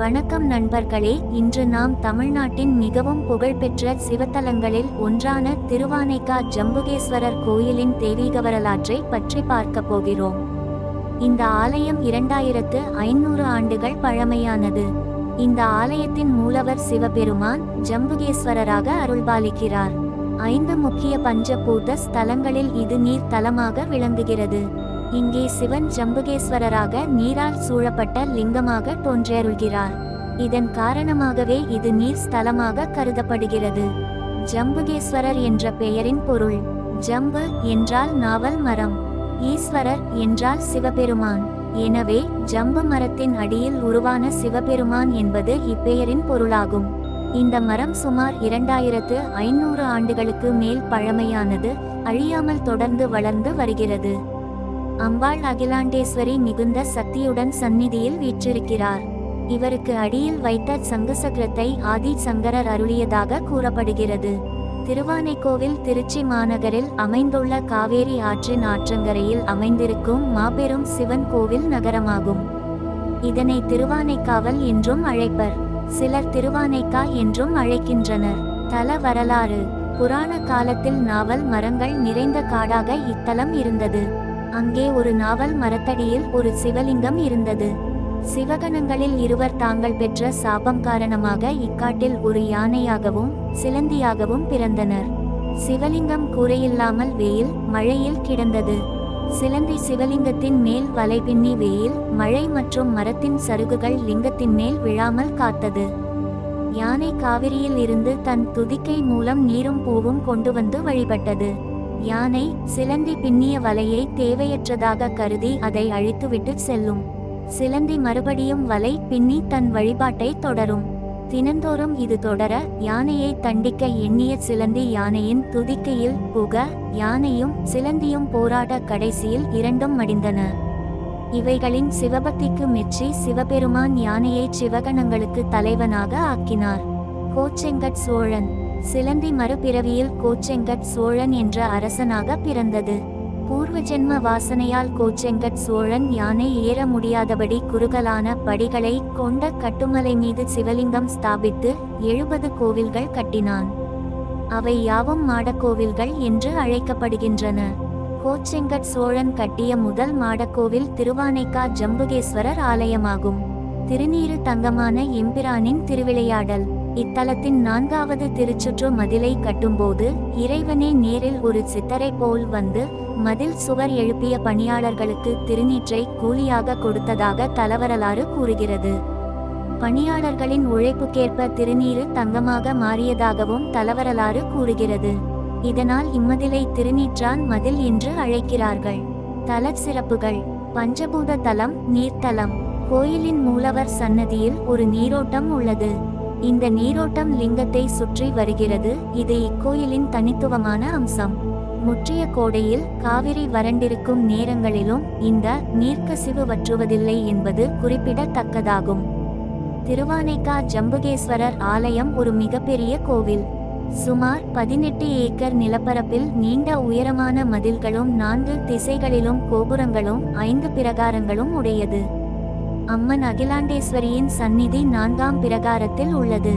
வணக்கம் நண்பர்களே இன்று நாம் தமிழ்நாட்டின் மிகவும் புகழ்பெற்ற சிவத்தலங்களில் ஒன்றான திருவானைக்கா ஜம்புகேஸ்வரர் கோயிலின் தெய்வீக வரலாற்றை பற்றி பார்க்க போகிறோம். இந்த ஆலயம் இரண்டாயிரத்து ஐநூறு ஆண்டுகள் பழமையானது. இந்த ஆலயத்தின் மூலவர் சிவபெருமான் ஜம்புகேஸ்வரராக அருள்பாலிக்கிறார். ஐந்து முக்கிய பஞ்சபூத ஸ்தலங்களில் இது நீர் தலமாக விளங்குகிறது. இங்கே சிவன் ஜம்புகேஸ்வரராக நீரால் சூழப்பட்ட லிங்கமாக தோன்றியருள்கிறார். இதன் காரணமாகவே இது நீர் ஸ்தலமாக கருதப்படுகிறது. ஜம்புகேஸ்வரர் என்ற பெயரின் பொருள் ஜம்பு என்றால் நாவல் மரம் ஈஸ்வரர் என்றால் சிவபெருமான். எனவே ஜம்பு மரத்தின் அடியில் உருவான சிவபெருமான் என்பது இப்பெயரின் பொருளாகும். இந்த மரம் சுமார் இரண்டாயிரத்து ஐநூறு ஆண்டுகளுக்கு மேல் பழமையானது அழியாமல் தொடர்ந்து வளர்ந்து வருகிறது. அம்பாள் அகிலாண்டேஸ்வரி மிகுந்த சக்தியுடன் சந்நிதியில் வீற்றிருக்கிறார். இவருக்கு அடியில் வைத்த சங்கசக்கரத்தை ஆதி சங்கரர் அருளியதாக கூறப்படுகிறது. திருவானைக்கோவில் திருச்சி மாநகரில் அமைந்துள்ள காவேரி ஆற்றின் ஆற்றங்கரையில் அமைந்திருக்கும் மாபெரும் சிவன் கோவில் நகரமாகும். இதனை திருவானைக்காவல் என்றும் அழைப்பர். சிலர் திருவானைக்கா என்றும் அழைக்கின்றனர். தல வரலாறு. புராண காலத்தில் நாவல் மரங்கள் நிறைந்த காடாக இத்தலம் இருந்தது. அங்கே ஒரு நாவல் மரத்தடியில் ஒரு சிவலிங்கம் இருந்தது. சிவகணங்களில் இருவர் தாங்கள் பெற்ற சாபம் காரணமாக இக்காட்டில் ஒரு யானையாகவும் சிலந்தியாகவும் பிறந்தனர். சிவலிங்கம் கூரையில்லாமல் வெயில் மழையில் கிடந்தது. சிலந்தி சிவலிங்கத்தின் மேல் வலைபின்னி வெயில் மழை மற்றும் மரத்தின் சருகுகள் லிங்கத்தின் மேல் விழாமல் காத்தது. யானை காவிரியில் இருந்து தன் துதிக்கை மூலம் நீரும் பூவும் கொண்டு வந்து வழிபட்டது. யானை சிலந்தி பின்னிய வலையை தேவையற்றதாக கருதி அதை அழித்துவிட்டு செல்லும். சிலந்தி மறுபடியும் வலை பின்னி தன் வழிபாட்டை தொடரும். தினந்தோறும் இது தொடர யானையை தண்டிக்க எண்ணிய சிலந்தி யானையின் துதிக்கையில் புக யானையும் சிலந்தியும் போராட கடைசியில் இரண்டும் மடிந்தன. இவைகளின் சிவபக்திக்கு மெச்சி சிவபெருமான் யானையை சிவகணங்களுக்கு தலைவனாக ஆக்கினார். கோச்செங்கட் சோழன் சிலந்தி மறுபிறவியில் கோச்செங்கட் சோழன் என்ற அரசனாக பிறந்தது. பூர்வ ஜென்ம வாசனையால் கோச்செங்கட் சோழன் யானை ஏற முடியாதபடி குறுகலான படிகளை கொண்ட கட்டுமலை மீது சிவலிங்கம் ஸ்தாபித்து எழுபது கோவில்கள் கட்டினான். அவை யாவும் மாடக்கோவில்கள் என்று அழைக்கப்படுகின்றன. கோச்செங்கட் சோழன் கட்டிய முதல் மாடக்கோவில் திருவானைக்கா ஜம்புகேஸ்வரர் ஆலயமாகும். திருநீறு தங்கமான எம்பிரானின் திருவிளையாடல். இத்தலத்தின் நான்காவது திருச்சுற்று மதிலை கட்டும்போது இறைவனே நேரில் ஒரு சித்தரை போல் வந்து மதில் சுவர் எழுப்பிய பணியாளர்களுக்கு திருநீற்றை கூலியாக கொடுத்ததாக தலவரலாறு கூறுகிறது. பணியாளர்களின் உழைப்புக்கேற்ப திருநீறு தங்கமாக மாறியதாகவும் தலவரலாறு கூறுகிறது. இதனால் இம்மதிலை திருநீற்றான் மதில் என்று அழைக்கிறார்கள். தல சிறப்புகள் பஞ்சபூத தலம் நீர்த்தலம். கோயிலின் மூலவர் சன்னதியில் ஒரு நீரோட்டம் உள்ளது. இந்த நீரோட்டம் லிங்கத்தை சுற்றி வருகிறது. இது இக்கோயிலின் தனித்துவமான அம்சம். முற்றிய கோடையில் காவிரி வறண்டிருக்கும் நேரங்களிலும் இந்த நீர்க்கசிவு வற்றுவதில்லை என்பது குறிப்பிடத்தக்கதாகும். திருவானைக்கா ஜம்புகேஸ்வரர் ஆலயம் ஒரு மிகப்பெரிய கோவில். சுமார் பதினெட்டு ஏக்கர் நிலப்பரப்பில் நீண்ட உயரமான மதில்களும் நான்கு திசைகளிலும் கோபுரங்களும் ஐந்து பிரகாரங்களும் உடையது. அம்மன் அகிலாண்டேஸ்வரியின் சந்நிதி நான்காம் பிரகாரத்தில் உள்ளது.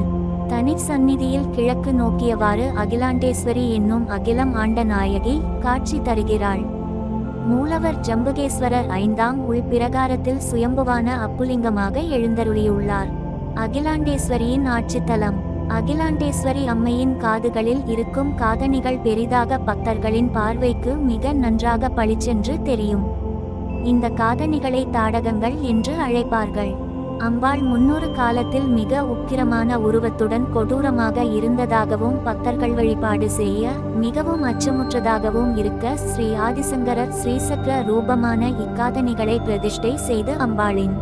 தனி சந்நிதியில் கிழக்கு நோக்கியவாறு அகிலாண்டேஸ்வரி என்னும் அகிலம் ஆண்ட நாயகி காட்சி தருகிறாள். மூலவர் ஜம்புகேஸ்வரர் ஐந்தாம் உள் பிரகாரத்தில் சுயம்புவான அப்புலிங்கமாக எழுந்தருளியுள்ளார். அகிலாண்டேஸ்வரியின் ஆட்சித்தலம். அகிலாண்டேஸ்வரி அம்மையின் காதுகளில் இருக்கும் காதணிகள் பெரிதாக பக்தர்களின் பார்வைக்கு மிக நன்றாக பளிச்சென்று தெரியும். இந்த காதணிகளை தாடகங்கள் என்று அழைப்பார்கள். அம்பாள் முன்னொரு காலத்தில் மிக உக்கிரமான உருவத்துடன் கொடூரமாக இருந்ததாகவும் பக்தர்கள் வழிபாடு செய்ய மிகவும் அச்சமுற்றதாகவும் இருக்க ஸ்ரீ ஆதிசங்கரர் ஸ்ரீசக்கர ரூபமான இக்காதணிகளை பிரதிஷ்டை செய்து அம்பாளின்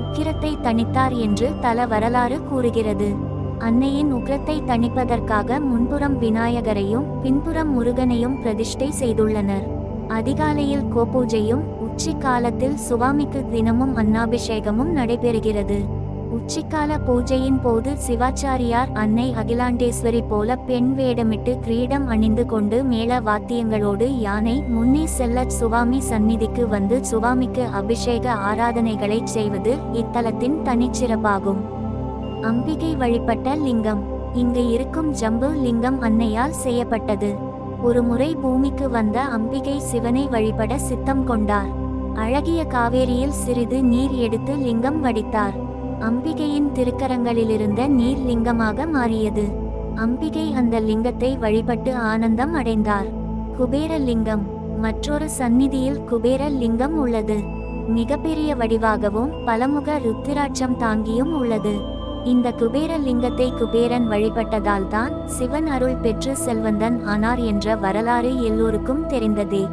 உக்கிரத்தை தணித்தார் என்று தல வரலாறு கூறுகிறது. அன்னையின் உக்கிரத்தை தணிப்பதற்காக முன்புறம் விநாயகரையும் பின்புறம் முருகனையும் பிரதிஷ்டை செய்துள்ளனர். அதிகாலையில் கோபூஜையும் உச்சி காலத்தில் சுவாமிக்கு தினமும் அன்னாபிஷேகமும் நடைபெறுகிறது. உச்சிக்கால பூஜையின் போது சிவாச்சாரியார் அன்னை அகிலாண்டேஸ்வரி போல பெண் வேடமிட்டு கிரீடம் அணிந்து கொண்டு மேள வாத்தியங்களோடு யானை முன்னே செல்ல சுவாமி சந்நிதிக்கு வந்து சுவாமிக்கு அபிஷேக ஆராதனைகளை செய்வது இத்தலத்தின் தனிச்சிறப்பாகும். அம்பிகை வழிபட்ட லிங்கம். இங்கு இருக்கும் ஜம்பு லிங்கம் அன்னையால் செய்யப்பட்டது. ஒரு முறை பூமிக்கு வந்த அம்பிகை சிவனை வழிபட சித்தம் கொண்டார். அழகிய காவேரியில் சிறிது நீர் எடுத்து லிங்கம் வடித்தார். அம்பிகையின் திருக்கரங்களிலிருந்த நீர் லிங்கமாக மாறியது. அம்பிகை அந்த லிங்கத்தை வழிபட்டு ஆனந்தம் அடைந்தார். குபேர லிங்கம் மற்றொரு சந்நிதியில் குபேர லிங்கம் உள்ளது. மிகப்பெரிய வடிவாகவும் பலமுக ருத்திராட்சம் தாங்கியும் உள்ளது. இந்த குபேர லிங்கத்தை குபேரன் வழிபட்டதால் தான் சிவன் அருள் பெற்று செல்வந்தன் ஆனார் என்ற வரலாறு எல்லோருக்கும் தெரிந்ததே.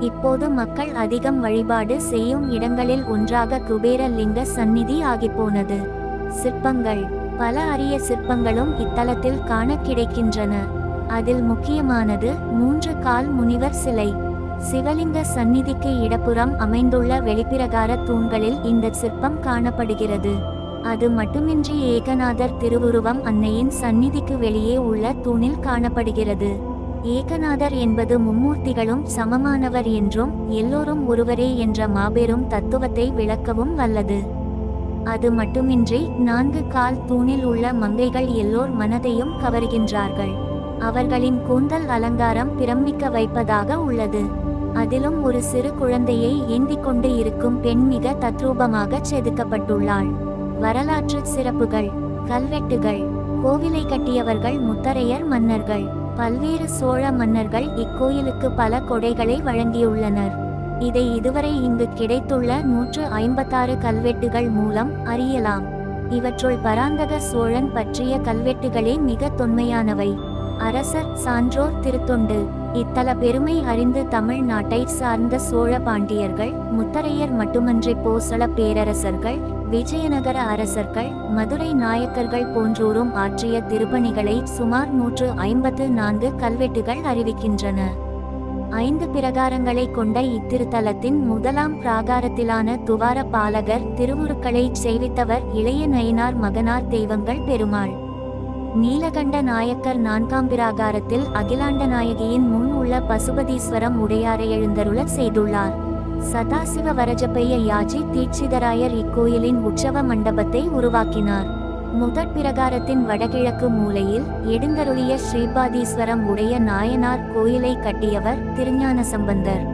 இப்போது மக்கள் அதிகம் வழிபாடு செய்யும் இடங்களில் ஒன்றாக குபேர லிங்க சந்நிதி ஆகிப்போனது. சிற்பங்கள். பல அரிய சிற்பங்களும் இத்தலத்தில் காண கிடைக்கின்றன அதில் முக்கியமானது மூன்று கால் முனிவர் சிலை. சிவலிங்க சந்நிதிக்கு இடப்புறம் அமைந்துள்ள வெளிப்பிரகார தூண்களில் இந்த சிற்பம் காணப்படுகிறது. அது மட்டுமின்றி ஏகநாதர் திருவுருவம் அன்னையின் சந்நிதிக்கு வெளியே உள்ள தூணில் காணப்படுகிறது. ஏகநாதர் என்பது மும்மூர்த்திகளும் சமமானவர் என்றும் எல்லோரும் ஒருவரே என்ற மாபெரும் தத்துவத்தை விளக்கவும் வல்லது. அது மட்டுமின்றி நான்கு கால் தூணில் உள்ள மங்கைகள் எல்லோர் மனதையும் கவர்கின்றார்கள். அவர்களின் கூந்தல் அலங்காரம் பிரமிக்க வைப்பதாக உள்ளது. அதிலும் ஒரு சிறு குழந்தையை ஏந்திக் கொண்டு இருக்கும் பெண் மிக தத்ரூபமாக செதுக்கப்பட்டுள்ளாள். வரலாற்று சிறப்புகள் கல்வெட்டுகள் கோவிலை கட்டியவர்கள் முத்தரையர் மன்னர்கள். பல்வேறு சோழ மன்னர்கள் இக்கோயிலுக்கு பல கொடைகளை வழங்கியுள்ளனர். இதை இதுவரை இங்கு கிடைத்துள்ள நூற்று ஐம்பத்தாறு கல்வெட்டுகள் மூலம் அறியலாம். இவற்றுள் பராந்தக சோழன் பற்றிய கல்வெட்டுகளே மிக தொன்மையானவை. அரசர் சான்றோர் திருத்தொண்டு. இத்தல பெருமை அறிந்து தமிழ்நாட்டை சார்ந்த சோழ பாண்டியர்கள் முத்தரையர் மட்டுமன்றி போசள பேரரசர்கள் விஜயநகர அரசர்கள் மதுரை நாயக்கர்கள் போன்றோரும் ஆற்றிய திருப்பணிகளை சுமார் நூற்று ஐம்பத்து நான்கு கல்வெட்டுகள் அறிவிக்கின்றன. ஐந்து பிரகாரங்களை கொண்ட இத்திருத்தலத்தின் முதலாம் பிராகாரத்திலான துவார பாலகர் திருவுருக்களை செய்வித்தவர் இளைய நயினார் மகனார் தெய்வங்கள் பெருமாள். நீலகண்ட நாயக்கர் நான்காம் பிராகாரத்தில் அகிலாண்ட நாயகியின் முன் உள்ள பசுபதீஸ்வரம் உடையாரை எழுந்தருள செய்துள்ளார். சதாசிவ வரஜப்பைய யாஜி தீட்சிதராயர் இக்கோயிலின் உற்சவ மண்டபத்தை உருவாக்கினார். முதற் பிரகாரத்தின் வடகிழக்கு மூலையில் எடுந்தருளிய ஸ்ரீபாதீஸ்வரம் உடைய நாயனார் கோயிலை கட்டியவர் திருஞான சம்பந்தர்.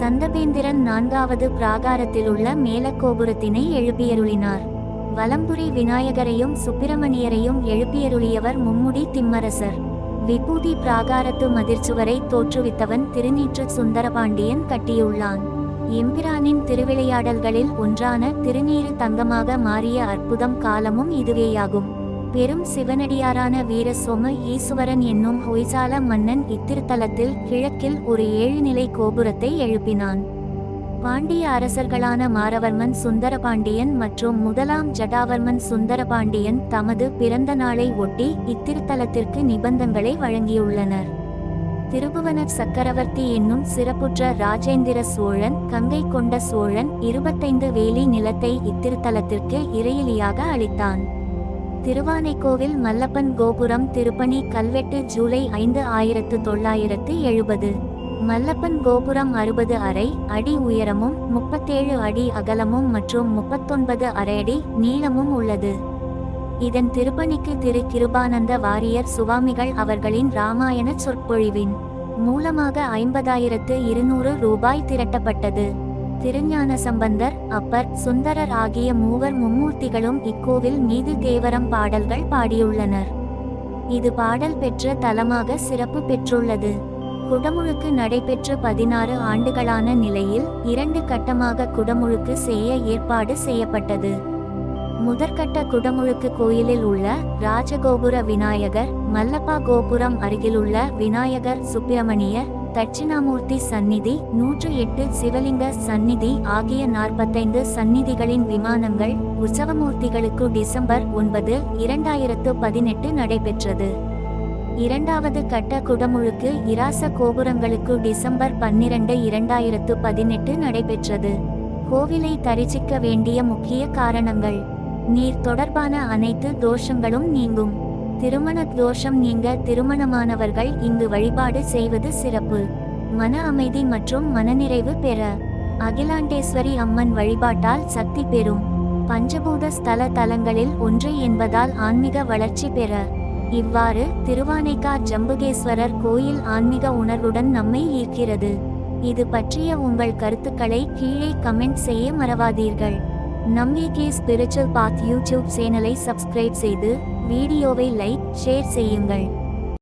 சந்தபேந்திரன் நான்காவது பிராகாரத்திலுள்ள மேலக்கோபுரத்தினை எழுப்பியருளினார். வலம்புரி விநாயகரையும் சுப்பிரமணியரையும் எழுப்பியருளியவர் மும்முடி திம்மரசர். விபூதி பிராகாரத்து மதிர்ச்சுவரை தோற்றுவித்தவன் திருநீற்று சுந்தரபாண்டியன் கட்டியுள்ளான். எம்பிரானின் திருவிளையாடல்களில் ஒன்றான திருநீறு தங்கமாக மாறிய அற்புதம் காலமும் இதுவேயாகும். பெரும் சிவனடியாரான வீர சோம ஈசுவரன் என்னும் ஹொய்சால மன்னன் இத்திருத்தலத்தில் கிழக்கில் ஒரு ஏழு நிலை கோபுரத்தை எழுப்பினான். பாண்டிய அரசர்களான மாரவர்மன் சுந்தரபாண்டியன் மற்றும் முதலாம் ஜடாவர்மன் சுந்தரபாண்டியன் தமது பிறந்த நாளை ஒட்டி இத்திருத்தலத்திற்கு நிபந்தங்களை வழங்கியுள்ளனர். திருபுவன சக்கரவர்த்தி என்னும் சிறப்புற்ற ராஜேந்திர சோழன் கங்கை கொண்ட சோழன் இருபத்தைந்து வேலி நிலத்தை இத்திருத்தலத்திற்கு இறையிலியாக அளித்தான். திருவானைக்கோவில் மல்லப்பன் கோபுரம் திருப்பணி கல்வெட்டு ஜூலை ஐந்து ஆயிரத்து தொள்ளாயிரத்து எழுபது. மல்லப்பன் கோபுரம் அறுபது அரை அடி உயரமும் முப்பத்தேழு அடி அகலமும் மற்றும் முப்பத்தொன்பது அரை அடி நீளமும் உள்ளது. இதன் திருப்பணிக்கு திரு. கிருபானந்த வாரியர் சுவாமிகள் அவர்களின் ராமாயண சொற்பொழிவின் மூலமாக ஐம்பதாயிரத்து இருநூறு ரூபாய் திரட்டப்பட்டது. திருஞான சம்பந்தர் அப்பர் சுந்தரர் ஆகிய மூவர் மும்மூர்த்திகளும் இக்கோவில் மீது தேவரம் பாடல்கள் பாடியுள்ளனர். இது பாடல் பெற்ற தலமாக சிறப்பு பெற்றுள்ளது. குடமுழுக்கு நடைபெற்று பதினாறு ஆண்டுகளான நிலையில் இரண்டு கட்டமாக குடமுழுக்கு செய்ய ஏற்பாடு செய்யப்பட்டது. முதற்கட்ட குடமுழுக்கு கோயிலில் உள்ள ராஜகோபுர விநாயகர் மல்லப்பா கோபுரம் அருகிலுள்ள விநாயகர் சுப்பிரமணியர் தட்சிணாமூர்த்தி சந்நிதி நூற்று எட்டு சிவலிங்க சந்நிதி ஆகிய நாற்பத்தைந்து சந்நிதிகளின் விமானங்கள் உற்சவமூர்த்திகளுக்கு டிசம்பர் ஒன்பது இரண்டாயிரத்து பதினெட்டு நடைபெற்றது. இரண்டாவது கட்ட குடமுழுக்கு இராச கோபுரங்களுக்கு டிசம்பர் பன்னிரண்டு இரண்டாயிரத்து பதினெட்டு நடைபெற்றது. கோவிலை தரிசிக்க வேண்டிய முக்கிய காரணங்கள். நீர் தொடர்பான அனைத்து தோஷங்களும் நீங்கும். திருமண தோஷம் நீங்க திருமணமானவர்கள் இங்கு வழிபாடு செய்வது சிறப்பு. மன அமைதி மற்றும் மனநிறைவு பெற. அகிலாண்டேஸ்வரி அம்மன் வழிபாட்டால் சக்தி பெறும். பஞ்சபூத ஸ்தல தலங்களில் ஒன்று என்பதால் ஆன்மீக வளர்ச்சி பெற. இவ்வாறு திருவானைக்கா ஜம்புகேஸ்வரர் கோயில் ஆன்மீக உணர்வுடன் நம்மை ஈர்க்கிறது. இது பற்றிய உங்கள் கருத்துக்களை கீழே கமெண்ட் செய்ய மறவாதீர்கள். நம்பிக்கை ஸ்பிரிச்சுவல் பாத் யூடியூப் சேனலை சப்ஸ்கிரைப் செய்து வீடியோவை லைக் ஷேர் செய்யுங்கள்.